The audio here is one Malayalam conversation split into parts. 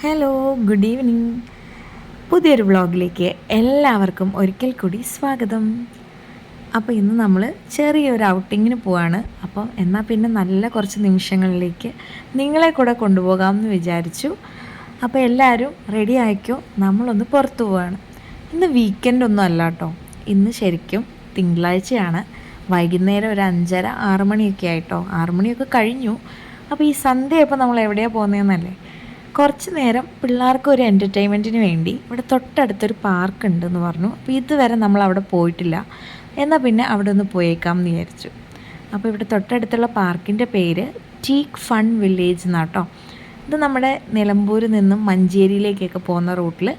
ഹലോ ഗുഡ് ഈവനിങ് പുതിയൊരു വ്ളോഗിലേക്ക് എല്ലാവർക്കും ഒരിക്കൽ കൂടി സ്വാഗതം. അപ്പോൾ ഇന്ന് നമ്മൾ ചെറിയൊരു ഔട്ടിങ്ങിന് പോവാണ്. അപ്പം എന്നാൽ പിന്നെ നല്ല കുറച്ച് നിമിഷങ്ങളിലേക്ക് നിങ്ങളെ കൂടെ കൊണ്ടുപോകാമെന്ന് വിചാരിച്ചു. അപ്പോൾ എല്ലാവരും റെഡി ആയിക്കോ? നമ്മളൊന്ന് പുറത്തു പോവാണ്. ഇന്ന് വീക്കെൻഡ് ഒന്നും അല്ല കേട്ടോ. ഇന്ന് ശരിക്കും തിങ്കളാഴ്ചയാണ്. വൈകുന്നേരം ഒരു അഞ്ചര ആറ് മണിയൊക്കെ ആയിട്ടോ. ആറ് മണിയൊക്കെ കഴിഞ്ഞു. അപ്പോൾ ഈ സന്ധ്യ ഇപ്പോൾ നമ്മൾ എവിടെയാണ് പോകുന്നതെന്നല്ലേ കുറച്ച് നേരം പിള്ളേർക്ക് ഒരു എന്റർടൈൻമെന്റിന് വേണ്ടി ഇവിടെ തൊട്ടടുത്തൊരു പാർക്ക് ഉണ്ടെന്ന് പറഞ്ഞു. അപ്പോൾ ഇതുവരെ നമ്മൾ അവിടെ പോയിട്ടില്ല. എന്നാൽ പിന്നെ അവിടെ ഒന്ന് പോയേക്കാം എന്ന് വിചാരിച്ചു. അപ്പോൾ ഇവിടെ തൊട്ടടുത്തുള്ള പാർക്കിന്റെ പേര് ടീക്ക് ഫൺ വില്ലേജ് എന്നാട്ടോ ഇത് നമ്മുടെ നിലമ്പൂരിൽ നിന്നും മഞ്ചേരിയിലേക്കൊക്കെ പോകുന്ന റൂട്ടിൽ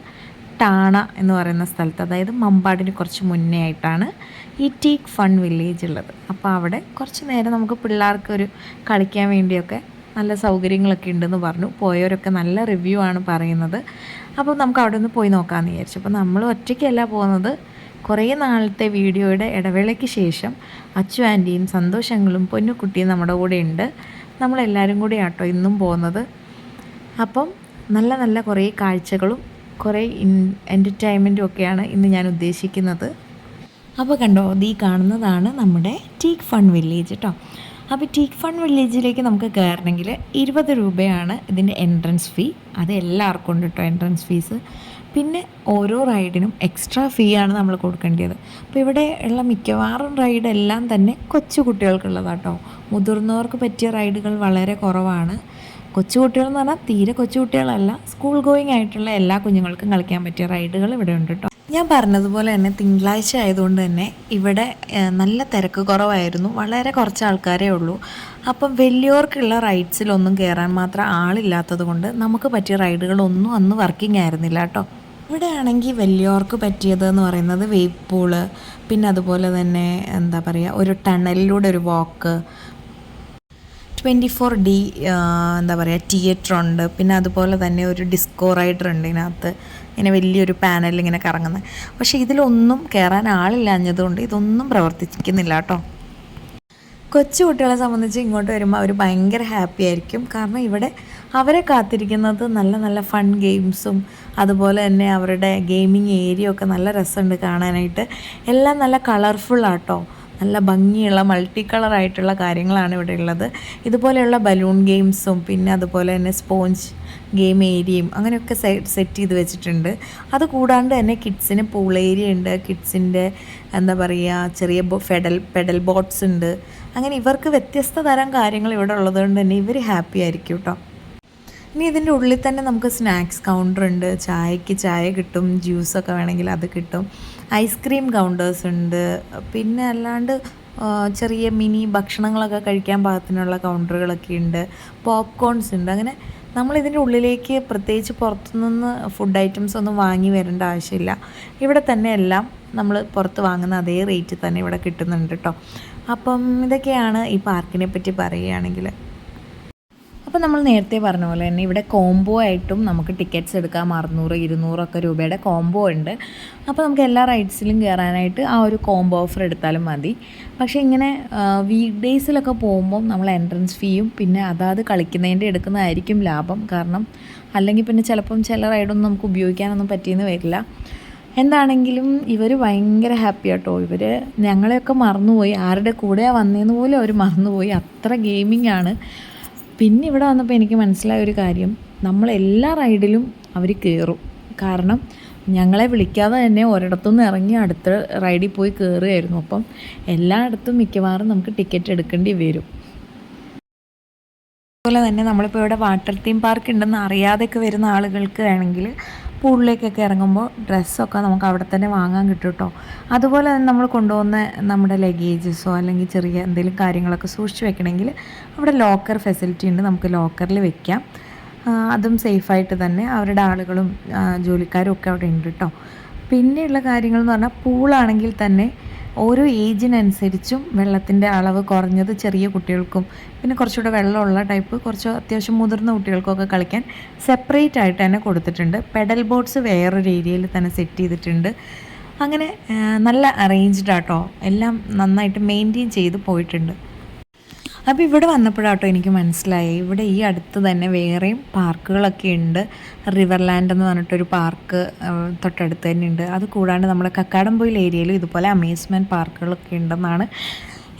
ടാണ എന്ന് പറയുന്ന സ്ഥലത്ത് അതായത് മമ്പാടിന് കുറച്ച് മുന്നേ ആയിട്ടാണ് ഈ ടീക്ക് ഫൺ വില്ലേജ് ഉള്ളത്. അപ്പോൾ അവിടെ കുറച്ച് നേരം നമുക്ക് പിള്ളേർക്ക് ഒരു കളിക്കാൻ വേണ്ടിയൊക്കെ നല്ല സൗകര്യങ്ങളൊക്കെ ഉണ്ടെന്ന് പറഞ്ഞു. പോയവരൊക്കെ നല്ല റിവ്യൂ ആണ് പറയുന്നത്. അപ്പോൾ നമുക്ക് അവിടെ ഒന്ന് പോയി നോക്കാമെന്ന് വിചാരിച്ചു. അപ്പോൾ നമ്മൾ ഒറ്റയ്ക്കല്ല പോകുന്നത്. കുറേ നാളത്തെ വീഡിയോയുടെ ഇടവേളയ്ക്ക് ശേഷം അച്ചു ആന്റിയും സന്തോഷങ്ങളും പൊന്നുകുട്ടിയും നമ്മുടെ കൂടെ ഉണ്ട്. നമ്മളെല്ലാവരും കൂടി ആട്ടോ ഇന്നും പോകുന്നത്. അപ്പം നല്ല നല്ല കുറേ കാഴ്ചകളും കുറേ ഇൻ എന്റർടൈൻമെന്റും ഒക്കെയാണ് ഇന്ന് ഞാൻ ഉദ്ദേശിക്കുന്നത്. അപ്പോൾ കണ്ടോ ഈ കാണുന്നതാണ് നമ്മുടെ ടീക്ക് ഫൺ വില്ലേജ് കേട്ടോ അപ്പോൾ ടീക്ക് ഫൺ വില്ലേജിലേക്ക് നമുക്ക് കയറണമെങ്കിൽ ഇരുപത് രൂപയാണ് ഇതിന്റെ എൻട്രൻസ് ഫീ അത് എല്ലാവർക്കും ഉണ്ട് കേട്ടോ എൻട്രൻസ് ഫീസ് പിന്നെ ഓരോ റൈഡിനും എക്സ്ട്രാ ഫീ ആണ് നമ്മൾ കൊടുക്കേണ്ടത്. അപ്പോൾ ഇവിടെ ഉള്ള മിക്കവാറും റൈഡ് എല്ലാം തന്നെ കൊച്ചു കുട്ടികൾക്കുള്ളതാട്ടോ. മുതിർന്നവർക്ക് പറ്റിയ റൈഡുകൾ വളരെ കുറവാണ്. കൊച്ചുകുട്ടികൾ എന്ന് പറഞ്ഞാൽ തീരെ കൊച്ചുകുട്ടികളല്ല സ്കൂൾ ഗോയിങ് ആയിട്ടുള്ള എല്ലാ കുഞ്ഞുങ്ങൾക്കും കളിക്കാൻ പറ്റിയ റൈഡുകൾ ഇവിടെ ഉണ്ട് കേട്ടോ ഞാൻ പറഞ്ഞതുപോലെ തന്നെ തിങ്കളാഴ്ച ആയതുകൊണ്ട് തന്നെ ഇവിടെ നല്ല തിരക്ക് കുറവായിരുന്നു. വളരെ കുറച്ച് ആൾക്കാരേ ഉള്ളൂ. അപ്പം വലിയവർക്കുള്ള റൈഡ്സിലൊന്നും കയറാൻ മാത്രം ആളില്ലാത്തത് കൊണ്ട് നമുക്ക് പറ്റിയ റൈഡുകളൊന്നും അന്ന് വർക്കിംഗ് ആയിരുന്നില്ല കേട്ടോ. ഇവിടെ ആണെങ്കിൽ വലിയവർക്ക് പറ്റിയത് എന്ന് പറയുന്നത് വേവ് പൂൾ പിന്നെ അതുപോലെ തന്നെ എന്താ പറയുക ഒരു ടണലിലൂടെ ഒരു വാക്ക്. ട്വന്റി ഫോർ ഡി എന്താ പറയുക തിയേറ്റർ ഉണ്ട് പിന്നെ അതുപോലെ തന്നെ ഒരു ഡിസ്കോ റൈഡർ ഉണ്ട് ഇതിനകത്ത്. ഇങ്ങനെ വലിയൊരു പാനലിൽ ഇങ്ങനെ കറങ്ങുന്നത്. പക്ഷേ ഇതിലൊന്നും കയറാൻ ആളില്ലാഞ്ഞതുകൊണ്ട് ഇതൊന്നും പ്രവർത്തിക്കുന്നില്ല കേട്ടോ. കൊച്ചു കുട്ടികളെ സംബന്ധിച്ച് ഇങ്ങോട്ട് വരുമ്പോൾ അവർ ഭയങ്കര ഹാപ്പി ആയിരിക്കും. കാരണം ഇവിടെ അവരെ കാത്തിരിക്കുന്നത് നല്ല നല്ല ഫൺ ഗെയിംസും അതുപോലെ തന്നെ അവരുടെ ഗെയിമിങ് ഏരിയ ഒക്കെ നല്ല രസമുണ്ട് കാണാനായിട്ട്. എല്ലാം നല്ല കളർഫുള്ളാട്ടോ നല്ല ഭംഗിയുള്ള മൾട്ടി കളർ ആയിട്ടുള്ള കാര്യങ്ങളാണ് ഇവിടെ ഉള്ളത്. ഇതുപോലെയുള്ള ബലൂൺ ഗെയിംസും പിന്നെ അതുപോലെ തന്നെ സ്പോഞ്ച് ഗെയിം ഏരിയയും അങ്ങനെയൊക്കെ സെറ്റ് ചെയ്ത് വെച്ചിട്ടുണ്ട്. അത് കൂടാണ്ട് തന്നെ കിഡ്സിന് പൂൾ ഏരിയ ഉണ്ട്. കിഡ്സിന്റെ എന്താ പറയുക ചെറിയ ഫെഡൽ പെഡൽ ബോട്ട്സ് ഉണ്ട്. അങ്ങനെ ഇവർക്ക് വ്യത്യസ്ത തരം കാര്യങ്ങൾ ഇവിടെ ഉള്ളതുകൊണ്ട് തന്നെ ഇവർ ഹാപ്പി ആയിരിക്കും കേട്ടോ ഇനി ഇതിന്റെ ഉള്ളിൽ തന്നെ നമുക്ക് സ്നാക്സ് കൗണ്ടർ ഉണ്ട്. ചായക്ക് ചായ കിട്ടും ജ്യൂസൊക്കെ വേണമെങ്കിൽ അത് കിട്ടും. ഐസ്ക്രീം കൗണ്ടേഴ്സ് ഉണ്ട്. പിന്നെ അല്ലാണ്ട് ചെറിയ മിനി ഭക്ഷണങ്ങളൊക്കെ കഴിക്കാൻ പാകത്തിനുള്ള കൗണ്ടറുകളൊക്കെ ഉണ്ട്. പോപ്കോൺസ് ഉണ്ട്. അങ്ങനെ നമ്മൾ ഇതിന്റെ ഉള്ളിലേക്ക് പ്രത്യേകിച്ച് പുറത്തുനിന്ന് ഫുഡ് ഐറ്റംസ് ഒന്നും വാങ്ങി വരേണ്ട ആവശ്യമില്ല. ഇവിടെ തന്നെ എല്ലാം നമ്മൾ പുറത്ത് വാങ്ങുന്ന അതേ റേറ്റിൽ തന്നെ ഇവിടെ കിട്ടുന്നുണ്ട് കേട്ടോ അപ്പം ഇതൊക്കെയാണ് ഈ പാർക്കിനെ പറ്റി പറയുകയാണെങ്കിൽ. അപ്പോൾ നമ്മൾ നേരത്തെ പറഞ്ഞ പോലെ തന്നെ ഇവിടെ കോംബോ ആയിട്ടും നമുക്ക് ടിക്കറ്റ്സ് എടുക്കാം. അറുന്നൂറ് ഇരുന്നൂറൊക്കെ രൂപയുടെ കോംബോ ഉണ്ട്. അപ്പോൾ നമുക്ക് എല്ലാ റൈഡ്സിലും കയറാനായിട്ട് ആ ഒരു കോംബോ ഓഫർ എടുത്താലും മതി. പക്ഷേ ഇങ്ങനെ വീക്ക് ഡേയ്സിലൊക്കെ പോകുമ്പോൾ നമ്മൾ എൻട്രൻസ് ഫീയും പിന്നെ അതാത് കളിക്കുന്നതിന്റെ എടുക്കുന്നതായിരിക്കും ലാഭം. കാരണം അല്ലെങ്കിൽ പിന്നെ ചിലപ്പം ചില റൈഡൊന്നും നമുക്ക് ഉപയോഗിക്കാനൊന്നും പറ്റിയെന്ന് വരില്ല. എന്താണെങ്കിലും ഇവർ ഭയങ്കര ഹാപ്പി ആട്ടോ. ഇവർ ഞങ്ങളെയൊക്കെ മറന്നുപോയി. ആരുടെ കൂടെയാണ് വന്നതെന്ന് പോലും അവർ മറന്നുപോയി. അത്ര ഗെയിമിംഗ് ആണ്. പിന്നെ ഇവിടെ വന്നപ്പോൾ എനിക്ക് മനസ്സിലായ ഒരു കാര്യം. നമ്മൾ എല്ലാ റൈഡിലും അവർ കയറും കാരണം ഞങ്ങളെ വിളിക്കാതെ തന്നെ ഒരിടത്തുനിന്ന് ഇറങ്ങി അടുത്ത റൈഡിൽ പോയി കയറുകയായിരുന്നു അപ്പം എല്ലായിടത്തും മിക്കവാറും നമുക്ക് ടിക്കറ്റ് എടുക്കേണ്ടി വരും. അതുപോലെ തന്നെ നമ്മളിപ്പോൾ ഇവിടെ വാട്ടർ തീം പാർക്ക് ഉണ്ടെന്ന് അറിയാതെയൊക്കെ വരുന്ന ആളുകൾക്ക് വേണമെങ്കിൽ പൂളിലേക്കൊക്കെ ഇറങ്ങുമ്പോൾ ഡ്രസ്സൊക്കെ നമുക്ക് അവിടെ തന്നെ വാങ്ങാൻ കിട്ടും കേട്ടോ അതുപോലെ തന്നെ നമ്മൾ കൊണ്ടുപോകുന്ന നമ്മുടെ ലഗേജസോ അല്ലെങ്കിൽ ചെറിയ എന്തെങ്കിലും കാര്യങ്ങളൊക്കെ സൂക്ഷിച്ച് വെക്കണമെങ്കിൽ അവിടെ ലോക്കർ ഫെസിലിറ്റി ഉണ്ട് നമുക്ക് ലോക്കറിൽ വെക്കാം. അതും സേഫായിട്ട് തന്നെ അവരുടെ ആളുകളും ജോലിക്കാരും ഒക്കെ അവിടെ ഉണ്ട് കേട്ടോ പിന്നെയുള്ള കാര്യങ്ങൾ എന്ന് പറഞ്ഞാൽ പൂളാണെങ്കിൽ തന്നെ ഓരോ ഏജിനനുസരിച്ചും വെള്ളത്തിന്റെ അളവ് കുറഞ്ഞത് ചെറിയ കുട്ടികൾക്കും പിന്നെ കുറച്ചുകൂടെ വെള്ളമുള്ള ടൈപ്പ് കുറച്ച് അത്യാവശ്യം മുതിർന്ന കുട്ടികൾക്കൊക്കെ കളിക്കാൻ സെപ്പറേറ്റ് ആയിട്ട് തന്നെ കൊടുത്തിട്ടുണ്ട്. പെഡൽ ബോട്ട്സ് വേറൊരു ഏരിയയിൽ തന്നെ സെറ്റ് ചെയ്തിട്ടുണ്ട്. അങ്ങനെ നല്ല അറേഞ്ച്ഡ് ആട്ടോ. എല്ലാം നന്നായിട്ട് മെയിന്റെയിൻ ചെയ്ത് പോയിട്ടുണ്ട്. അപ്പോൾ ഇവിടെ വന്നപ്പോഴാട്ടോ എനിക്ക് മനസ്സിലായി. ഇവിടെ ഈ അടുത്ത് തന്നെ വേറെയും പാർക്കുകളൊക്കെ ഉണ്ട്. റിവർ ലാൻഡ് എന്ന് പറഞ്ഞിട്ടൊരു പാർക്ക് തൊട്ടടുത്ത് തന്നെ ഉണ്ട്. അത് കൂടാണ്ട് നമ്മുടെ കക്കാടംപൊയിൽ ഏരിയയിലും ഇതുപോലെ അമ്യൂസ്മെന്റ് പാർക്കുകളൊക്കെ ഉണ്ടെന്നാണ്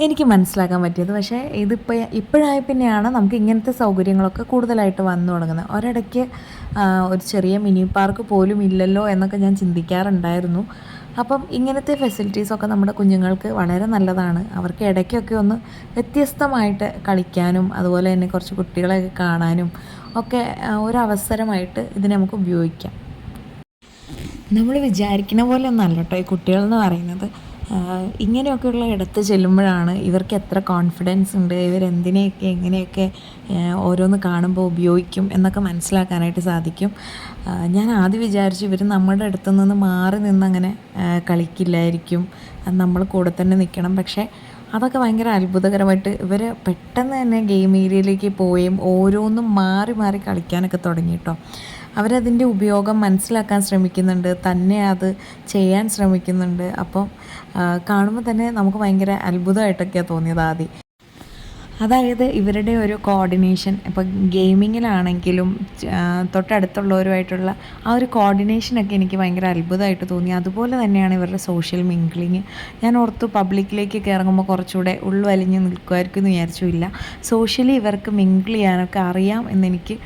എനിക്ക് മനസ്സിലാക്കാൻ പറ്റിയത്. പക്ഷേ ഇതിപ്പോൾ ഇപ്പോഴായി പിന്നെയാണ് നമുക്ക് ഇങ്ങനത്തെ സൗകര്യങ്ങളൊക്കെ കൂടുതലായിട്ട് വന്നു തുടങ്ങുന്നത്. ഒരിടയ്ക്ക് ഒരു ചെറിയ മിനി പാർക്ക് പോലും ഇല്ലല്ലോ എന്നൊക്കെ ഞാൻ ചിന്തിക്കാറുണ്ടായിരുന്നു. അപ്പം ഇങ്ങനത്തെ ഫെസിലിറ്റീസൊക്കെ നമ്മുടെ കുഞ്ഞുങ്ങൾക്ക് വളരെ നല്ലതാണ്. അവർക്ക് ഇടയ്ക്കൊക്കെ ഒന്ന് വ്യത്യസ്തമായിട്ട് കളിക്കാനും അതുപോലെ തന്നെ കുറച്ച് കുട്ടികളെയൊക്കെ കാണാനും ഒക്കെ ഒരവസരമായിട്ട് ഇതിനെ നമുക്ക് ഉപയോഗിക്കാം. നമ്മൾ വിചാരിക്കുന്ന പോലെ ഒന്നല്ല കേട്ടോ ഈ കുട്ടികൾ എന്ന് പറയുന്നത്. ഇങ്ങനെയൊക്കെയുള്ള ഇടത്ത് ചെല്ലുമ്പോഴാണ് ഇവർക്ക് എത്ര കോൺഫിഡൻസ് ഉണ്ട് ഇവരെന്തിനെയൊക്കെ എങ്ങനെയൊക്കെ ഓരോന്ന് കാണുമ്പോൾ ഉപയോഗിക്കും എന്നൊക്കെ മനസ്സിലാക്കാനായിട്ട് സാധിക്കും. ഞാൻ ആദ്യം വിചാരിച്ചു ഇവർ നമ്മുടെ അടുത്തു നിന്ന് മാറി നിന്നങ്ങനെ കളിക്കില്ലായിരിക്കും. നമ്മൾ കൂടെ തന്നെ നിൽക്കണം പക്ഷേ അതൊക്കെ ഭയങ്കര അത്ഭുതകരമായിട്ട് ഇവർ പെട്ടെന്ന് തന്നെ ഗെയിം ഏരിയയിലേക്ക് പോയും ഓരോന്നും മാറി മാറി കളിക്കാനൊക്കെ തുടങ്ങി കേട്ടോ അവരതിന്റെ ഉപയോഗം മനസ്സിലാക്കാൻ ശ്രമിക്കുന്നുണ്ട് തന്നെ അത് ചെയ്യാൻ ശ്രമിക്കുന്നുണ്ട്. അപ്പം കാണുമ്പോൾ തന്നെ നമുക്ക് ഭയങ്കര അത്ഭുതമായിട്ടൊക്കെയാണ് തോന്നിയത് ആദ്യം. അതായത് ഇവരുടെ ഒരു കോർഡിനേഷൻ ഇപ്പോൾ ഗെയിമിങ്ങിലാണെങ്കിലും തൊട്ടടുത്തുള്ളവരുമായിട്ടുള്ള ആ ഒരു കോർഡിനേഷനൊക്കെ എനിക്ക് ഭയങ്കര അത്ഭുതമായിട്ട് തോന്നി. അതുപോലെ തന്നെയാണ് ഇവരുടെ സോഷ്യൽ മിങ്കിളിങ് ഞാൻ ഓർത്തു പബ്ലിക്കിലേക്കൊക്കെ ഇറങ്ങുമ്പോൾ കുറച്ചുകൂടെ ഉള്ളുവലിഞ്ഞ് നിൽക്കുമായിരിക്കും എന്ന് വിചാരിച്ചില്ല സോഷ്യലി ഇവർക്ക് മിങ്കിൾ ചെയ്യാനൊക്കെ അറിയാം എന്നെനിക്ക്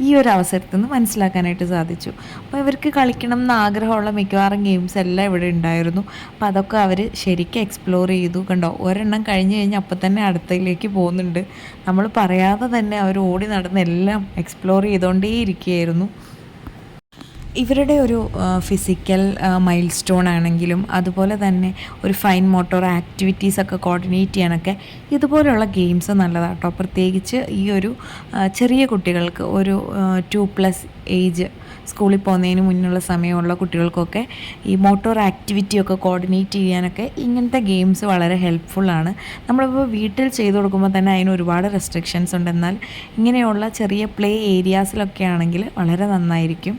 ഈ ഒരു അവസരത്തിൽ നിന്ന് മനസ്സിലാക്കാനായിട്ട് സാധിച്ചു. അപ്പോൾ ഇവർക്ക് കളിക്കണം എന്ന് ആഗ്രഹമുള്ള മിക്കവാറും ഗെയിംസ് എല്ലാം ഇവിടെ ഉണ്ടായിരുന്നു. അപ്പോൾ അതൊക്കെ അവർ ശരിക്കും എക്സ്പ്ലോർ ചെയ്തു. കണ്ടോ ഒരെണ്ണം കഴിഞ്ഞ് കഴിഞ്ഞാൽ അപ്പം തന്നെ അടുത്തയിലേക്ക് പോകുന്നുണ്ട്. നമ്മൾ പറയാതെ തന്നെ അവർ ഓടി നടന്ന് എല്ലാം എക്സ്പ്ലോർ ചെയ്തുകൊണ്ടേ ഇരിക്കുകയായിരുന്നു ഇവരുടെ ഒരു ഫിസിക്കൽ മൈൽ സ്റ്റോൺ ആണെങ്കിലും അതുപോലെ തന്നെ ഒരു ഫൈൻ മോട്ടോർ ആക്ടിവിറ്റീസൊക്കെ കോർഡിനേറ്റ് ചെയ്യാനൊക്കെ ഇതുപോലെയുള്ള ഗെയിംസ് നല്ലതാണ് കേട്ടോ പ്രത്യേകിച്ച് ഈ ഒരു ചെറിയ കുട്ടികൾക്ക് ഒരു ടു പ്ലസ് ഏജ് സ്കൂളിൽ പോകുന്നതിന് മുന്നുള്ള സമയമുള്ള കുട്ടികൾക്കൊക്കെ ഈ മോട്ടോർ ആക്ടിവിറ്റിയൊക്കെ കോർഡിനേറ്റ് ചെയ്യാനൊക്കെ ഇങ്ങനത്തെ ഗെയിംസ് വളരെ ഹെൽപ്ഫുള്ളാണ് നമ്മളിപ്പോൾ വീട്ടിൽ ചെയ്തു കൊടുക്കുമ്പോൾ തന്നെ അതിന് ഒരുപാട് റെസ്ട്രിക്ഷൻസ് ഉണ്ട്. എന്നാൽ ഇങ്ങനെയുള്ള ചെറിയ പ്ലേ ഏരിയാസിലൊക്കെ ആണെങ്കിൽ വളരെ നന്നായിരിക്കും.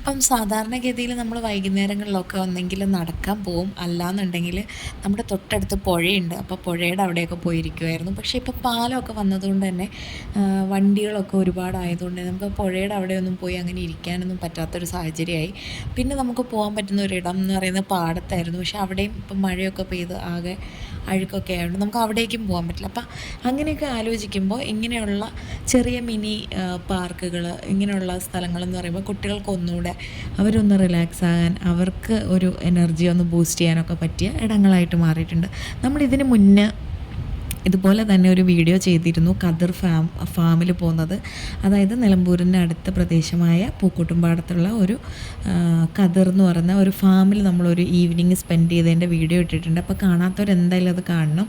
അപ്പം സാധാരണഗതിയിൽ നമ്മൾ വൈകുന്നേരങ്ങളിലൊക്കെ ഒന്നെങ്കിൽ നടക്കാൻ പോവും. അല്ലാന്നുണ്ടെങ്കിൽ നമ്മുടെ തൊട്ടടുത്ത് പുഴയുണ്ട്. അപ്പോൾ പുഴയുടെ അവിടെയൊക്കെ പോയിരിക്കുമായിരുന്നു പക്ഷേ ഇപ്പോൾ പാലമൊക്കെ വന്നതുകൊണ്ട് തന്നെ വണ്ടികളൊക്കെ ഒരുപാടായതുകൊണ്ട് നമുക്ക് പുഴയുടെ അവിടെയൊന്നും പോയി അങ്ങനെ ഇരിക്കാനൊന്നും പറ്റാത്തൊരു സാഹചര്യമായി. പിന്നെ നമുക്ക് പോകാൻ പറ്റുന്ന ഒരിടം എന്ന് പറയുന്നത് പാടത്തായിരുന്നു. പക്ഷേ അവിടെയും ഇപ്പം മഴയൊക്കെ പെയ്ത് ആകെ അഴുക്കൊക്കെ ആയതുകൊണ്ട് നമുക്ക് അവിടേക്കും പോകാൻ പറ്റില്ല. അപ്പം അങ്ങനെയൊക്കെ ആലോചിക്കുമ്പോൾ ഇങ്ങനെയുള്ള ചെറിയ മിനി പാർക്കുകൾ ഇങ്ങനെയുള്ള സ്ഥലങ്ങളെന്ന് പറയുമ്പോൾ കുട്ടികൾക്ക് ഒന്നുകൂടെ കൂടെ അവരൊന്ന് റിലാക്സ് ആകാൻ അവർക്ക് ഒരു എനർജി ഒന്ന് ബൂസ്റ്റ് ചെയ്യാനൊക്കെ പറ്റിയ ഇടങ്ങളായിട്ട് മാറിയിട്ടുണ്ട്. നമ്മൾ ഇതിന് മുന്നേ ഇതുപോലെ തന്നെ ഒരു വീഡിയോ ചെയ്തിരുന്നു കദർ ഫാം ഫാമിൽ പോകുന്നത്. അതായത് നിലമ്പൂരിന്റെ അടുത്ത പ്രദേശമായ പൂക്കോട്ടുംപാടത്തുള്ള ഒരു കദർ എന്ന് പറയുന്ന ഒരു ഫാമിൽ നമ്മളൊരു ഈവനിങ് സ്പെൻഡ് ചെയ്തതിന്റെ വീഡിയോ ഇട്ടിട്ടുണ്ട്. അപ്പോൾ കാണാത്തവരെന്തായാലും അത് കാണണം.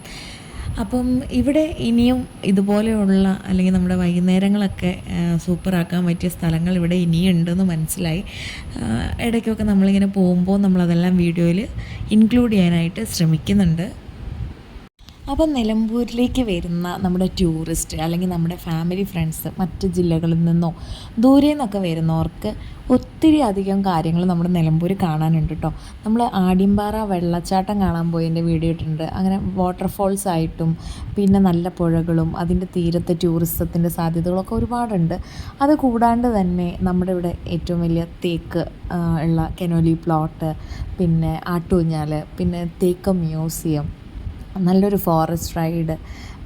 അപ്പം ഇവിടെ ഇനിയും ഇതുപോലെയുള്ള അല്ലെങ്കിൽ നമ്മുടെ വൈകുന്നേരങ്ങളൊക്കെ സൂപ്പറാക്കാൻ പറ്റിയ സ്ഥലങ്ങൾ ഇവിടെ ഇനിയും ഉണ്ടെന്ന് മനസ്സിലായി ഇടയ്ക്കൊക്കെ നമ്മളിങ്ങനെ പോകുമ്പോൾ നമ്മളതെല്ലാം വീഡിയോയിൽ ഇൻക്ലൂഡ് ചെയ്യാനായിട്ട് ശ്രമിക്കുന്നുണ്ട്. അപ്പം നിലമ്പൂരിലേക്ക് വരുന്ന നമ്മുടെ ടൂറിസ്റ്റ് അല്ലെങ്കിൽ നമ്മുടെ ഫാമിലി ഫ്രണ്ട്സ് മറ്റ് ജില്ലകളിൽ നിന്നോ ദൂരെ നിന്നൊക്കെ വരുന്നവർക്ക് ഒത്തിരി അധികം കാര്യങ്ങൾ നമ്മുടെ നിലമ്പൂർ കാണാനുണ്ട് കേട്ടോ നമ്മൾ ആടിമ്പാറ വെള്ളച്ചാട്ടം കാണാൻ പോയതിന്റെ വീഡിയോ ഇട്ടിട്ടുണ്ട്. അങ്ങനെ വാട്ടർഫോൾസ് ആയിട്ടും പിന്നെ നല്ല പുഴകളും അതിന്റെ തീരത്തെ ടൂറിസത്തിന്റെ സാധ്യതകളൊക്കെ ഒരുപാടുണ്ട്. അത് കൂടാണ്ട് തന്നെ നമ്മുടെ ഇവിടെ ഏറ്റവും വലിയ തേക്ക് ഉള്ള കെനോലി പ്ലോട്ട് പിന്നെ ആട്ടൂഞ്ഞാൽ പിന്നെ തേക്ക് മ്യൂസിയം നല്ലൊരു ഫോറസ്റ്റ് റൈഡ്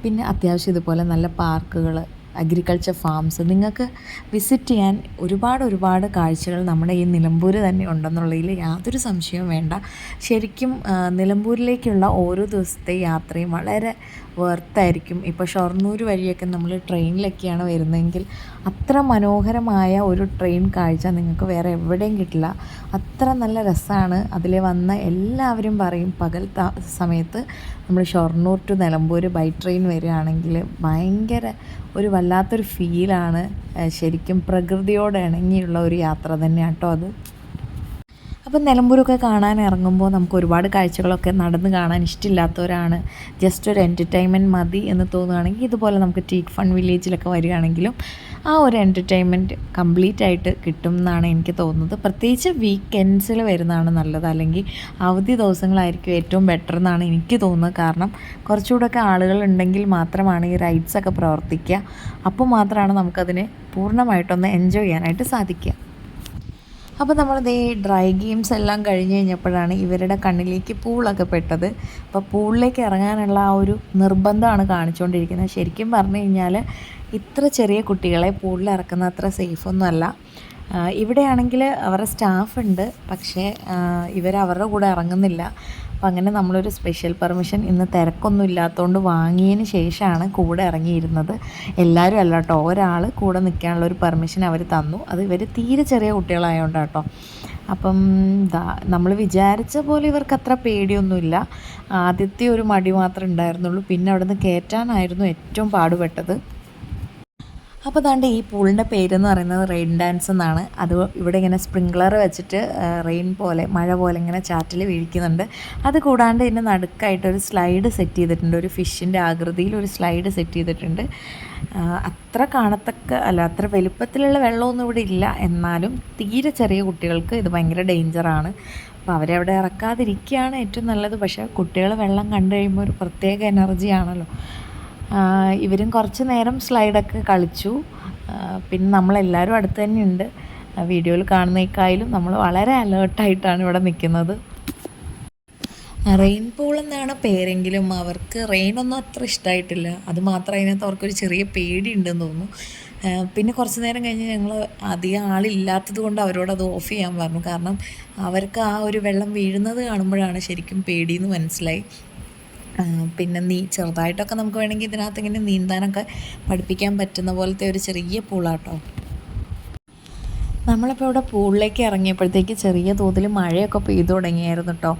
പിന്നെ അത്യാവശ്യം ഇതുപോലെ നല്ല പാർക്കുകൾ അഗ്രികൾച്ചർ ഫാംസ് നിങ്ങൾക്ക് വിസിറ്റ് ചെയ്യാൻ ഒരുപാട് ഒരുപാട് കാഴ്ചകൾ നമ്മുടെ ഈ നിലമ്പൂർ തന്നെ ഉണ്ടെന്നുള്ളതിൽ യാതൊരു സംശയവും വേണ്ട. ശരിക്കും നിലമ്പൂരിലേക്കുള്ള ഓരോ ദിവസത്തെ യാത്രയും വളരെ വർത്തായിരിക്കും ഇപ്പോൾ ഷൊർണൂർ വഴിയൊക്കെ നമ്മൾ ട്രെയിനിലൊക്കെയാണ് വരുന്നതെങ്കിൽ അത്ര മനോഹരമായ ഒരു ട്രെയിൻ കാഴ്ച നിങ്ങൾക്ക് വേറെ എവിടെയും കിട്ടില്ല. അത്ര നല്ല രസമാണ് അതിൽ വന്ന എല്ലാവരും പറയും പകൽ സമയത്ത് നമ്മൾ Shoranur to Nilambur by train വരികയാണെങ്കിൽ ഭയങ്കര ഒരു വല്ലാത്തൊരു ഫീലാണ് ശരിക്കും പ്രകൃതിയോട് ഇണങ്ങിയുള്ള ഒരു യാത്ര തന്നെയാണ് കേട്ടോ അത്. അപ്പം നിലമ്പൂരൊക്കെ കാണാൻ ഇറങ്ങുമ്പോൾ നമുക്ക് ഒരുപാട് കാഴ്ചകളൊക്കെ നടന്ന് കാണാൻ ഇഷ്ടമില്ലാത്തവരാണ് ജസ്റ്റ് ഒരു എന്റർടൈൻമെന്റ് മതി എന്ന് തോന്നുകയാണെങ്കിൽ ഇതുപോലെ നമുക്ക് ടീക്ക് ഫൺ വില്ലേജിലൊക്കെ വരികയാണെങ്കിലും ആ ഒരു എന്റർടൈൻമെന്റ് കംപ്ലീറ്റ് ആയിട്ട് കിട്ടും എന്നാണ് എനിക്ക് തോന്നുന്നത്. പ്രത്യേകിച്ച് വീക്കെൻഡ്സിൽ വരുന്നതാണ് നല്ലത്. അല്ലെങ്കിൽ അവധി ദിവസങ്ങളായിരിക്കും ഏറ്റവും ബെറ്റർ എന്നാണ് എനിക്ക് തോന്നുന്നത്. കാരണം കുറച്ചുകൂടെയൊക്കെ ആളുകൾ ഉണ്ടെങ്കിൽ മാത്രമാണ് ഈ റൈഡ്സൊക്കെ പ്രവർത്തിക്കുക. അപ്പോൾ മാത്രമാണ് നമുക്കതിനെ പൂർണമായിട്ടൊന്ന് എൻജോയ് ചെയ്യാനായിട്ട് സാധിക്കുക. അപ്പോൾ നമ്മൾ ഈ ഡ്രൈ ഗെയിംസ് എല്ലാം കഴിഞ്ഞ് കഴിഞ്ഞപ്പോഴാണ് ഇവരുടെ കണ്ണിലേക്ക് പൂളൊക്കെ പെട്ടത്. അപ്പോൾ പൂളിലേക്ക് ഇറങ്ങാനുള്ള ആ ഒരു നിർബന്ധമാണ് കാണിച്ചുകൊണ്ടിരിക്കുന്നത് ശരിക്കും പറഞ്ഞു കഴിഞ്ഞാൽ ഇത്ര ചെറിയ കുട്ടികളെ പൂളിൽ ഇറക്കുന്ന അത്ര സേഫൊന്നും അല്ല ഇവിടെയാണെങ്കിൽ അവരുടെ സ്റ്റാഫ് ഉണ്ട്. പക്ഷേ ഇവർ അവരുടെ കൂടെ ഇറങ്ങുന്നില്ല. അപ്പം അങ്ങനെ നമ്മളൊരു സ്പെഷ്യൽ പെർമിഷൻ ഇന്ന് തിരക്കൊന്നും ഇല്ലാത്തതുകൊണ്ട് വാങ്ങിയതിന് ശേഷമാണ് കൂടെ ഇറങ്ങിയിരുന്നത്. എല്ലാവരും അല്ല കേട്ടോ ഒരാൾ കൂടെ നിൽക്കാനുള്ള ഒരു പെർമിഷൻ അവർ തന്നു. അത് ഇവർ തീരെ ചെറിയ കുട്ടികളായതുകൊണ്ട് കേട്ടോ അപ്പം നമ്മൾ വിചാരിച്ച പോലെ ഇവർക്ക് അത്ര പേടിയൊന്നുമില്ല. ആദ്യത്തെ ഒരു മടി മാത്രമേ ഉണ്ടായിരുന്നുള്ളൂ. പിന്നെ അവിടുന്ന് കയറ്റാനായിരുന്നു ഏറ്റവും പാടുപെട്ടത്. അപ്പോൾ അതാണ്ട് ഈ പൂളിന്റെ പേരെന്ന് പറയുന്നത് റെയിൻ ഡാൻസ് എന്നാണ്. അത് ഇവിടെ ഇങ്ങനെ സ്പ്രിങ്ക്ലർ വെച്ചിട്ട് റെയിൻ പോലെ മഴ പോലെ ഇങ്ങനെ ചാറ്റിൽ വീഴിക്കുന്നുണ്ട്. അത് കൂടാണ്ട് ഇതിന്റെ നടുക്കായിട്ട് ഒരു സ്ലൈഡ് സെറ്റ് ചെയ്തിട്ടുണ്ട്. ഒരു ഫിഷിന്റെ ആകൃതിയിൽ ഒരു സ്ലൈഡ് സെറ്റ് ചെയ്തിട്ടുണ്ട്. അത്ര കാണത്തക്ക അല്ല അത്ര വലുപ്പത്തിലുള്ള വെള്ളമൊന്നും ഇവിടെ ഇല്ല. എന്നാലും തീരെ ചെറിയ കുട്ടികൾക്ക് ഇത് ഭയങ്കര ഡേഞ്ചറാണ് അപ്പോൾ അവരവിടെ ഇറക്കാതിരിക്കുകയാണ് ഏറ്റവും നല്ലത്. പക്ഷേ കുട്ടികൾ വെള്ളം കണ്ടു കഴിയുമ്പോൾ ഒരു പ്രത്യേക എനർജിയാണല്ലോ ഇവരും കുറച്ച് നേരം സ്ലൈഡൊക്കെ കളിച്ചു. പിന്നെ നമ്മളെല്ലാവരും അടുത്ത് തന്നെയുണ്ട്. വീഡിയോയിൽ കാണുന്നേക്കായാലും നമ്മൾ വളരെ അലേർട്ടായിട്ടാണ് ഇവിടെ നിൽക്കുന്നത്. റെയിൻ പൂൾ എന്നാണ് പേരെങ്കിലും അവർക്ക് റെയിൻ ഒന്നും അത്ര ഇഷ്ടമായിട്ടില്ല അത് മാത്രം അതിനകത്ത് അവർക്കൊരു ചെറിയ പേടി ഉണ്ടെന്ന് തോന്നുന്നു പിന്നെ കുറച്ച് നേരം കഴിഞ്ഞ് ഞങ്ങൾ അധികം ആളില്ലാത്തത് കൊണ്ട് അവരോട് അത് ഓഫ് ചെയ്യാൻ പറഞ്ഞു. കാരണം അവർക്ക് ആ ഒരു വെള്ളം വീഴുന്നത് കാണുമ്പോഴാണ് ശരിക്കും പേടിയെന്ന് മനസ്സിലായി. പിന്നെ നീ ചെറുതായിട്ടൊക്കെ നമുക്ക് വേണമെങ്കിൽ ഇതിനകത്ത് ഇങ്ങനെ നീന്താനൊക്കെ പഠിപ്പിക്കാൻ പറ്റുന്ന പോലത്തെ ഒരു ചെറിയ പൂളാട്ടോ. നമ്മളിപ്പോൾ ഇവിടെ പൂളിലേക്ക് ഇറങ്ങിയപ്പോഴത്തേക്ക് ചെറിയ തോതിൽ മഴയൊക്കെ പെയ്തു തുടങ്ങിയായിരുന്നു കേട്ടോ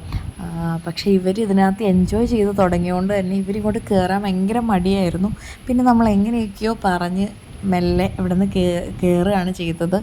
പക്ഷേ ഇവർ ഇതിനകത്ത് എൻജോയ് ചെയ്ത് തുടങ്ങിയതുകൊണ്ട് തന്നെ ഇവരിങ്ങോട്ട് കയറാൻ ഭയങ്കര മടിയായിരുന്നു. പിന്നെ നമ്മൾ എങ്ങനെയൊക്കെയോ പറഞ്ഞ് മെല്ലെ ഇവിടുന്ന് കയറുകയാണ് ചെയ്തത്.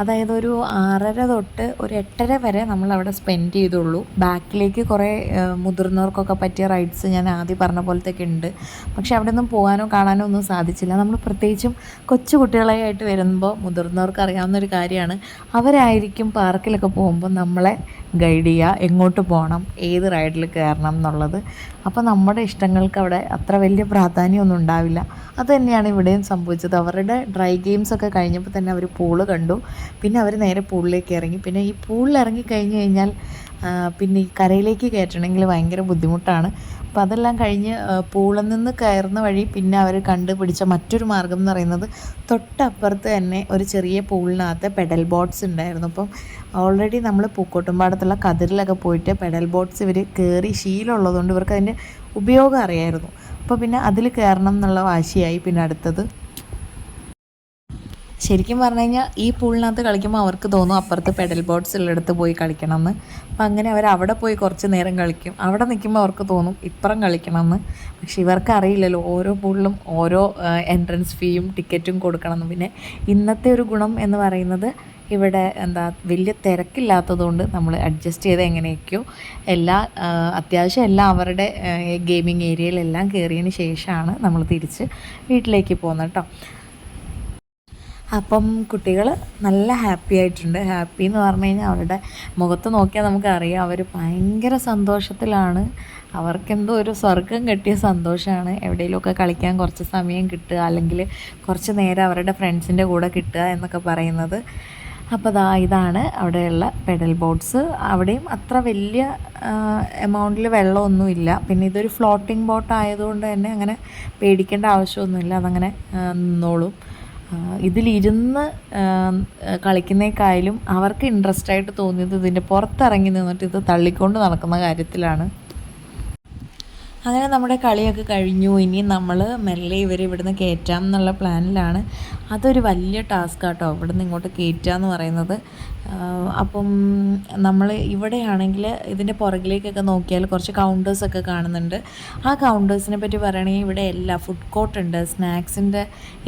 അതായത് ഒരു ആറര തൊട്ട് ഒരു എട്ടര വരെ നമ്മൾ അവിടെ സ്പെൻഡ് ചെയ്തുള്ളൂ. ബാക്കിലേക്ക് കുറേ മുതിർന്നവർക്കൊക്കെ പറ്റിയ റൈഡ്സ് ഞാൻ ആദ്യം പറഞ്ഞ പോലത്തെയൊക്കെ ഉണ്ട്. പക്ഷേ അവിടെ ഒന്നും പോകാനോ കാണാനോ ഒന്നും സാധിച്ചില്ല. നമ്മൾ പ്രത്യേകിച്ചും കൊച്ചു കുട്ടികളായിട്ട് വരുമ്പോൾ മുതിർന്നവർക്ക് അറിയാവുന്ന ഒരു കാര്യമാണ്. അവരായിരിക്കും പാർക്കിലൊക്കെ പോകുമ്പോൾ നമ്മളെ ഗൈഡ് ചെയ്യുക. എങ്ങോട്ട് പോകണം? ഏത് റൈഡിൽ കയറണം എന്നുള്ളത്. അപ്പോൾ നമ്മുടെ ഇഷ്ടങ്ങൾക്ക് അവിടെ അത്ര വലിയ പ്രാധാന്യമൊന്നും ഉണ്ടാവില്ല. അത് തന്നെയാണ് ഇവിടെയും സംഭവിച്ചത്. അവരുടെ ഡ്രൈ ഗെയിംസ് ഒക്കെ കഴിഞ്ഞപ്പോൾ തന്നെ അവർ പൂൾ കണ്ടു. പിന്നെ അവർ നേരെ പൂളിലേക്ക് ഇറങ്ങി. പിന്നെ ഈ പൂളിൽ ഇറങ്ങി കഴിഞ്ഞ് കഴിഞ്ഞാൽ പിന്നെ ഈ കരയിലേക്ക് കയറ്റണമെങ്കിൽ ഭയങ്കര ബുദ്ധിമുട്ടാണ്. അപ്പോൾ അതെല്ലാം കഴിഞ്ഞ് പൂളിൽ നിന്ന് കയറുന്ന വഴി പിന്നെ അവർ കണ്ടുപിടിച്ച മറ്റൊരു മാർഗം എന്ന് പറയുന്നത് തൊട്ടപ്പുറത്ത് തന്നെ ഒരു ചെറിയ പൂളിനകത്ത് പെഡൽ ബോട്ട്സ് ഉണ്ടായിരുന്നു. അപ്പം ഓൾറെഡി നമ്മൾ പൂക്കോട്ടുംപാടത്തുള്ള കതിരിലൊക്കെ പോയിട്ട് പെഡൽ ബോട്ട്സ് ഇവർ കയറി ശീലമുള്ളതുകൊണ്ട് ഇവർക്ക് അതിന്റെ ഉപയോഗം അറിയായിരുന്നു. അപ്പോൾ പിന്നെ അതിൽ കയറണം എന്നുള്ള വാശിയായി പിന്നെ അടുത്തത് ശരിക്കും പറഞ്ഞു കഴിഞ്ഞാൽ ഈ പൂളിനകത്ത് കളിക്കുമ്പോൾ അവർക്ക് തോന്നും അപ്പുറത്ത് പെഡൽ ബോട്ട്സ് ഉള്ളിടത്ത് പോയി കളിക്കണം എന്ന് അപ്പം അങ്ങനെ അവർ അവിടെ പോയി കുറച്ച് നേരം കളിക്കും. അവിടെ നിൽക്കുമ്പോൾ അവർക്ക് തോന്നും ഇപ്പുറം കളിക്കണം എന്ന് പക്ഷെ ഇവർക്ക് അറിയില്ലല്ലോ ഓരോ പൂളിലും ഓരോ എൻട്രൻസ് ഫീയും ടിക്കറ്റും കൊടുക്കണം പിന്നെ ഇന്നത്തെ ഒരു ഗുണം എന്ന് പറയുന്നത് ഇവിടെ എന്താ വലിയ തിരക്കില്ലാത്തതുകൊണ്ട് നമ്മൾ അഡ്ജസ്റ്റ് ചെയ്ത് എങ്ങനെയൊക്കെയോ എല്ലാ അത്യാവശ്യം എല്ലാം അവരുടെ ഗെയിമിങ് ഏരിയയിലെല്ലാം കയറിയതിന് ശേഷമാണ് നമ്മൾ തിരിച്ച് വീട്ടിലേക്ക് പോകുന്നത് കേട്ടോ. അപ്പം കുട്ടികൾ നല്ല ഹാപ്പി ആയിട്ടുണ്ട്. ഹാപ്പി എന്ന് പറഞ്ഞു കഴിഞ്ഞാൽ അവരുടെ മുഖത്ത് നോക്കിയാൽ നമുക്കറിയാം അവർ ഭയങ്കര സന്തോഷത്തിലാണ്. അവർക്കെന്തോ ഒരു സ്വർഗം കെട്ടിയ സന്തോഷമാണ് എവിടെയെങ്കിലുമൊക്കെ കളിക്കാൻ കുറച്ച് സമയം കിട്ടുക അല്ലെങ്കിൽ കുറച്ച് നേരം അവരുടെ ഫ്രണ്ട്സിന്റെ കൂടെ കിട്ടുക എന്നൊക്കെ പറയുന്നത്. അപ്പോൾ ദാ ഇതാണ് അവിടെയുള്ള പെഡൽ ബോട്ട്സ്. അവിടെയും അത്ര വലിയ എമൗണ്ടിൽ വെള്ളമൊന്നുമില്ല. പിന്നെ ഇതൊരു ഫ്ലോട്ടിംഗ് ബോട്ട് ആയതുകൊണ്ട് തന്നെ അങ്ങനെ പേടിക്കേണ്ട ആവശ്യമൊന്നുമില്ല. അതങ്ങനെ നിന്നോളും. ഇതിലിരുന്ന് കളിക്കുന്നേക്കായാലും അവർക്ക് ഇൻട്രസ്റ്റ് ആയിട്ട് തോന്നിയത് ഇതിന്റെ പുറത്തിറങ്ങി നിന്നിട്ട് ഇത് തള്ളിക്കൊണ്ട് നടക്കുന്ന കാര്യത്തിലാണ്. അങ്ങനെ നമ്മുടെ കളിയൊക്കെ കഴിഞ്ഞു. ഇനി നമ്മൾ മെല്ലെ ഇവരെ ഇവിടുന്ന് കയറ്റാം എന്നുള്ള പ്ലാനിലാണ്. അതൊരു വലിയ ടാസ്ക് ആട്ടോ ഇവിടുന്ന് ഇങ്ങോട്ട് കയറ്റുക എന്ന് പറയുന്നത്. അപ്പം നമ്മൾ ഇവിടെയാണെങ്കിൽ ഇതിന്റെ പുറകിലേക്കൊക്കെ നോക്കിയാൽ കുറച്ച് കൗണ്ടേഴ്സൊക്കെ കാണുന്നുണ്ട്. ആ കൗണ്ടേഴ്സിനെ പറ്റി പറയുകയാണെങ്കിൽ ഇവിടെ എല്ലാ ഫുഡ് കോർട്ട് ഉണ്ട് സ്നാക്സിന്റെ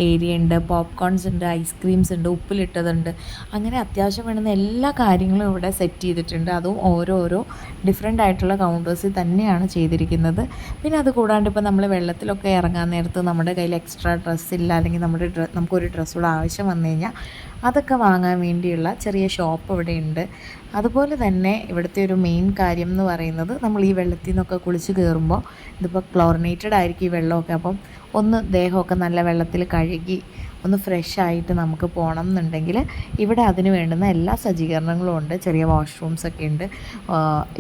ഏരിയ ഉണ്ട് പോപ്കോൺസ് ഉണ്ട് ഐസ്ക്രീംസ് ഉണ്ട് ഉപ്പിലിട്ടതുണ്ട്. അങ്ങനെ അത്യാവശ്യം വേണ്ടുന്ന എല്ലാ കാര്യങ്ങളും ഇവിടെ സെറ്റ് ചെയ്തിട്ടുണ്ട്. അതും ഓരോരോ ഡിഫറെന്റ് ആയിട്ടുള്ള കൗണ്ടേഴ്സിൽ തന്നെയാണ് ചെയ്തിരിക്കുന്നത്. പിന്നെ അത് കൂടാണ്ട് ഇപ്പോൾ നമ്മൾ വെള്ളത്തിലൊക്കെ ഇറങ്ങാൻ നേരത്ത് നമ്മുടെ കയ്യിൽ എക്സ്ട്രാ ഡ്രസ്സ് ഇല്ല അല്ലെങ്കിൽ നമ്മുടെ ഡ്ര നമുക്കൊരു ഡ്രസ്സ് ആവശ്യം വന്നു കഴിഞ്ഞാൽ അതൊക്കെ വാങ്ങാൻ വേണ്ടിയുള്ള ചെറിയ ഷോപ്പ് ഇവിടെ ഉണ്ട് അതുപോലെ തന്നെ ഇവിടുത്തെ ഒരു മെയിൻ കാര്യം എന്ന് പറയുന്നത് നമ്മൾ ഈ വെള്ളത്തിൽ നിന്നൊക്കെ കുളിച്ച് കയറുമ്പോൾ ഇതിപ്പോൾ ക്ലോറിനേറ്റഡ് ആയിരിക്കും ഈ വെള്ളമൊക്കെ. അപ്പം ഒന്ന് ദേഹമൊക്കെ നല്ല വെള്ളത്തിൽ കഴുകി ഒന്ന് ഫ്രഷ് ആയിട്ട് നമുക്ക് പോകണം എന്നുണ്ടെങ്കിൽ ഇവിടെ അതിന് വേണ്ടുന്ന എല്ലാ സജ്ജീകരണങ്ങളും ഉണ്ട്. ചെറിയ വാഷ്റൂംസ് ഒക്കെ ഉണ്ട്.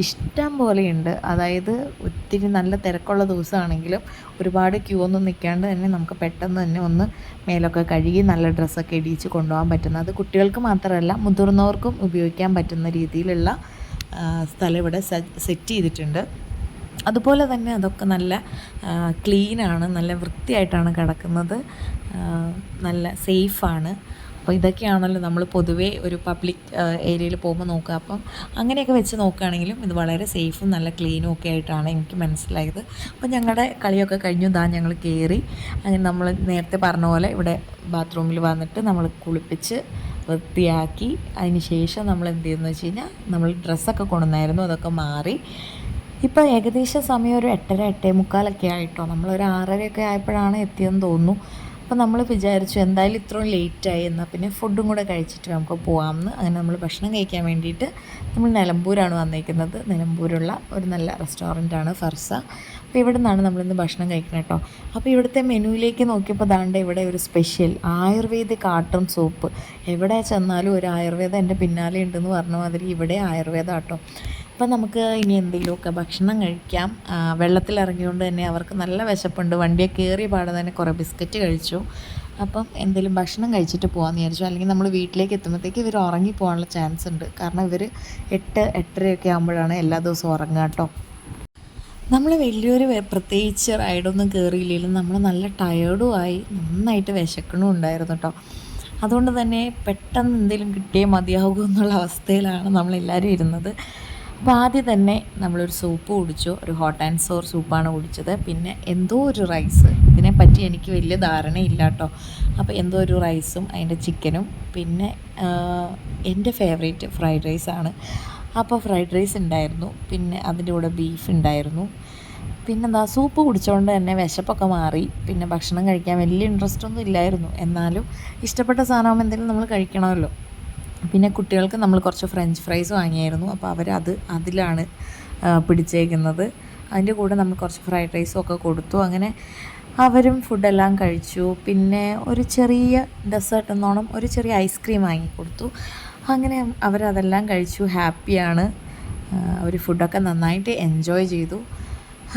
ഇഷ്ടം പോലെയുണ്ട് അതായത് ഒത്തിരി നല്ല തിരക്കുള്ള ദിവസമാണെങ്കിലും ഒരുപാട് ക്യൂ ഒന്നും നിൽക്കാണ്ട് തന്നെ നമുക്ക് പെട്ടെന്ന് തന്നെ ഒന്ന് മേലൊക്കെ കഴുകി നല്ല ഡ്രസ്സൊക്കെ ഇടിച്ച് കൊണ്ടുപോകാൻ പറ്റുന്ന അത് കുട്ടികൾക്ക് മാത്രമല്ല മുതിർന്നവർക്കും ഉപയോഗിക്കാൻ പറ്റുന്ന രീതിയിലുള്ള സ്ഥലം ഇവിടെ സെറ്റ് ചെയ്തിട്ടുണ്ട്. അതുപോലെ തന്നെ അതൊക്കെ നല്ല ക്ലീനാണ് നല്ല വൃത്തിയായിട്ടാണ് കിടക്കുന്നത്. നല്ല സേഫാണ്. അപ്പോൾ ഇതൊക്കെയാണല്ലോ നമ്മൾ പൊതുവേ ഒരു പബ്ലിക് ഏരിയയിൽ പോകുമ്പോൾ നോക്കുക. അപ്പം അങ്ങനെയൊക്കെ വെച്ച് നോക്കുകയാണെങ്കിലും ഇത് വളരെ സേഫും നല്ല ക്ലീനും ഒക്കെ ആയിട്ടാണ് എനിക്ക് മനസ്സിലായത്. അപ്പോൾ ഞങ്ങളുടെ കളിയൊക്കെ കഴിഞ്ഞു. ഇതാ ഞങ്ങൾ കയറി. അങ്ങനെ നമ്മൾ നേരത്തെ പറഞ്ഞ പോലെ ഇവിടെ ബാത്റൂമിൽ വന്നിട്ട് നമ്മൾ കുളിപ്പിച്ച് വൃത്തിയാക്കി. അതിന് ശേഷം നമ്മൾ എന്ത് ചെയ്യുന്നതെന്ന് വെച്ച് കഴിഞ്ഞാൽ നമ്മൾ ഡ്രസ്സൊക്കെ കൊണ്ടുവന്നായിരുന്നു. അതൊക്കെ മാറി. ഇപ്പോൾ ഏകദേശം സമയം ഒരു എട്ടര എട്ടേ മുക്കാലൊക്കെ ആയിട്ടോ. നമ്മളൊരു ആറരയൊക്കെ ആയപ്പോഴാണ് എത്തിയതെന്ന് തോന്നുന്നു. അപ്പോൾ നമ്മൾ വിചാരിച്ചു എന്തായാലും ഇത്രയും ലേറ്റായി എന്നാൽ പിന്നെ ഫുഡും കൂടെ കഴിച്ചിട്ട് നമുക്ക് പോകാമെന്ന് അങ്ങനെ നമ്മൾ ഭക്ഷണം കഴിക്കാൻ വേണ്ടിയിട്ട് നമ്മൾ നിലമ്പൂരാണ് വന്നേക്കുന്നത്. നിലമ്പൂരുള്ള ഒരു നല്ല റെസ്റ്റോറന്റാണ് ഫർസ. അപ്പോൾ ഇവിടെ നിന്നാണ് നമ്മളിന്ന് ഭക്ഷണം കഴിക്കുന്നത് കേട്ടോ അപ്പോൾ ഇവിടുത്തെ മെനുവിലേക്ക് നോക്കിയപ്പോൾ ദാണ്ട് ഇവിടെ ഒരു സ്പെഷ്യൽ ആയുർവേദ ആട്ടം സൂപ്പ് എവിടെ ചെന്നാലും ഒരു ആയുർവേദം എന്റെ പിന്നാലെ ഉണ്ടെന്ന് പറഞ്ഞ മാതിരി ഇവിടെ ആയുർവേദം ആട്ടോ അപ്പം നമുക്ക് ഇനി എന്തെങ്കിലുമൊക്കെ ഭക്ഷണം കഴിക്കാം. വെള്ളത്തിൽ ഇറങ്ങിയോണ്ട് തന്നെ അവർക്ക് നല്ല വിശപ്പുണ്ട്. വണ്ടിയെ കയറി പാടെ തന്നെ കുറേ ബിസ്ക്കറ്റ് കഴിച്ചു. അപ്പം എന്തെങ്കിലും ഭക്ഷണം കഴിച്ചിട്ട് പോകാമെന്ന് വിചാരിച്ചു. അല്ലെങ്കിൽ നമ്മൾ വീട്ടിലേക്ക് എത്തുമ്പോഴത്തേക്ക് ഇവർ ഉറങ്ങി പോകാനുള്ള ചാൻസ് ഉണ്ട്. കാരണം ഇവർ എട്ട് എട്ടരയൊക്കെ ആകുമ്പോഴാണ് എല്ലാ ദിവസവും ഉറങ്ങുക കേട്ടോ. നമ്മൾ വലിയൊരു പ്രത്യേകിച്ച് റൈഡൊന്നും കയറിയില്ലെങ്കിലും നമ്മൾ നല്ല ടയേർഡുമായി നന്നായിട്ട് വിശക്കണവും ഉണ്ടായിരുന്നു കേട്ടോ. അതുകൊണ്ട് തന്നെ പെട്ടെന്ന് എന്തെങ്കിലും കിട്ടിയേ മതിയാകൂ എന്നുള്ള അവസ്ഥയിലാണ് നമ്മളെല്ലാവരും ഇരുന്നത്. അപ്പോൾ ആദ്യം തന്നെ നമ്മളൊരു സൂപ്പ് കുടിച്ചു. ഒരു ഹോട്ട് ആൻഡ് സോർ സൂപ്പാണ് കുടിച്ചത്. പിന്നെ എന്തോ ഒരു റൈസ് ഇതിനെപ്പറ്റി എനിക്ക് വലിയ ധാരണയില്ല കേട്ടോ അപ്പോൾ എന്തോ ഒരു റൈസും അതിന്റെ ചിക്കനും പിന്നെ എന്റെ ഫേവറേറ്റ് ഫ്രൈഡ് റൈസാണ് അപ്പോൾ ഫ്രൈഡ് റൈസ് ഉണ്ടായിരുന്നു. പിന്നെ അതിന്റെ കൂടെ ബീഫ് ഉണ്ടായിരുന്നു. പിന്നെ പിന്നെന്താ സൂപ്പ് കുടിച്ചുകൊണ്ട് തന്നെ വിശപ്പൊക്കെ മാറി. പിന്നെ ഭക്ഷണം കഴിക്കാൻ വലിയ ഇൻട്രസ്റ്റ് ഒന്നും ഇല്ലായിരുന്നു. എന്നാലും ഇഷ്ടപ്പെട്ട സാധനം എന്തെങ്കിലും നമ്മൾ കഴിക്കണമല്ലോ. പിന്നെ കുട്ടികൾക്ക് നമ്മൾ കുറച്ച് ഫ്രഞ്ച് ഫ്രൈസ് വാങ്ങിയായിരുന്നു. അപ്പോൾ അവരത് അതിലാണ് പിടിച്ചേക്കുന്നത്. അതിന്റെ കൂടെ നമ്മൾ കുറച്ച് ഫ്രൈഡ് റൈസും ഒക്കെ കൊടുത്തു. അങ്ങനെ അവരും ഫുഡെല്ലാം കഴിച്ചു. പിന്നെ ഒരു ചെറിയ ഡെസേർട്ട് എന്നോണം ഒരു ചെറിയ ഐസ്ക്രീം വാങ്ങി കൊടുത്തു. അങ്ങനെ അവരതെല്ലാം കഴിച്ചു. ഹാപ്പിയാണ്. അവർ ഫുഡൊക്കെ നന്നായിട്ട് എൻജോയ് ചെയ്തു.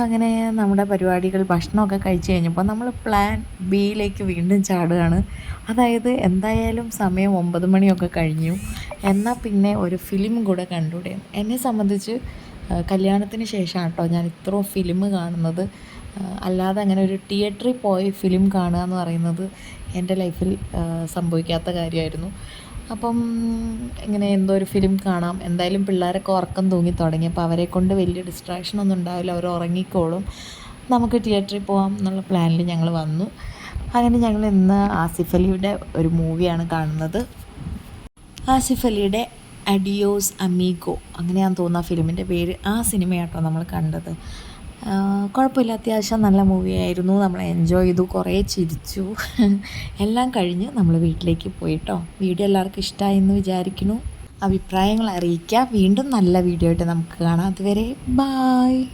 അങ്ങനെ നമ്മുടെ പരിപാടികൾ ഭക്ഷണമൊക്കെ കഴിച്ച് കഴിഞ്ഞപ്പോൾ നമ്മൾ പ്ലാൻ ബിയിലേക്ക് വീണ്ടും ചാടുകയാണ്. അതായത് എന്തായാലും സമയം ഒമ്പത് മണിയൊക്കെ കഴിഞ്ഞു. എന്നാൽ പിന്നെ ഒരു ഫിലിം കൂടെ കണ്ടുകൂടെ എന്നെ സംബന്ധിച്ച് കല്യാണത്തിന് ശേഷം കേട്ടോ ഞാൻ ഇത്രയും ഫിലിം കാണുന്നത്. അല്ലാതെ അങ്ങനെ ഒരു തിയേറ്ററിൽ പോയി ഫിലിം കാണുക എന്ന് പറയുന്നത് എന്റെ ലൈഫിൽ സംഭവിക്കാത്ത കാര്യമായിരുന്നു. അപ്പം ഇങ്ങനെ എന്തോ ഒരു ഫിലിം കാണാം. എന്തായാലും പിള്ളേരൊക്കെ ഉറക്കം തൂങ്ങി തുടങ്ങി. അപ്പോൾ അവരെ കൊണ്ട് വലിയ ഡിസ്ട്രാക്ഷൻ ഒന്നും ഉണ്ടാവില്ല. അവർ ഉറങ്ങിക്കോളും. നമുക്ക് തിയേറ്ററിൽ പോകാം എന്നുള്ള പ്ലാനിൽ ഞങ്ങൾ വന്നു. അങ്ങനെ ഞങ്ങൾ ഇന്ന് ആസിഫ് അലിയുടെ ഒരു മൂവിയാണ് കാണുന്നത്. ആസിഫ് അലിയുടെ അഡിയോസ് അമീഗോ അങ്ങനെയാണെന്ന് തോന്നുന്ന ഫിലിമിന്റെ പേര്. ആ സിനിമയാട്ടോ നമ്മൾ കണ്ടത്. കുഴപ്പമില്ല. അത്യാവശ്യം നല്ല മൂവിയായിരുന്നു നമ്മൾ എൻജോയ് ചെയ്തു. കുറേ ചിരിച്ചു. എല്ലാം കഴിഞ്ഞ് നമ്മൾ വീട്ടിലേക്ക് പോയിട്ടോ. വീഡിയോ എല്ലാവർക്കും ഇഷ്ടമായി എന്ന് വിചാരിക്കുന്നു. അഭിപ്രായങ്ങൾ അറിയിക്കുക വീണ്ടും നല്ല വീഡിയോ ആയിട്ട് നമുക്ക് കാണാം. അതുവരെ ബായ്